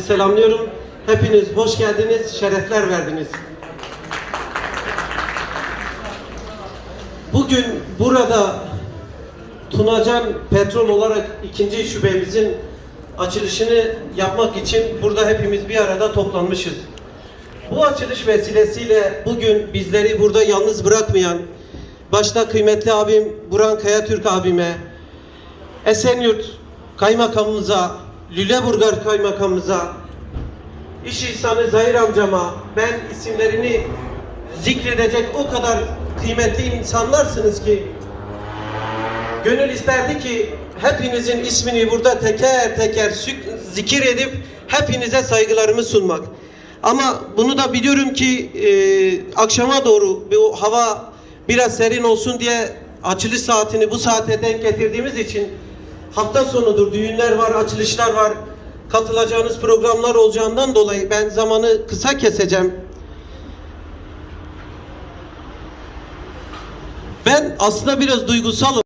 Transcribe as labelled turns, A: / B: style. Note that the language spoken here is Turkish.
A: Selamlıyorum. Hepiniz hoş geldiniz, şerefler verdiniz. Bugün burada Tunacan Petrol olarak ikinci şubemizin açılışını yapmak için burada hepimiz bir arada toplanmışız. Bu açılış vesilesiyle bugün bizleri burada yalnız bırakmayan başta kıymetli abim Buran Kayatürk abime, Esenyurt Kaymakamımıza, Lüleburgaz Kaymakamımıza, İş insanı Zahir amcama ben isimlerini zikredecek o kadar kıymetli insanlarsınız ki gönül isterdi ki hepinizin ismini burada teker teker zikir edip hepinize saygılarımı sunmak. Ama bunu da biliyorum ki e, akşama doğru bu hava biraz serin olsun diye açılış saatini bu saate denk getirdiğimiz için hafta sonudur, düğünler var, açılışlar var. Katılacağınız programlar olacağından dolayı ben zamanı kısa keseceğim. Ben aslında biraz duygusalım.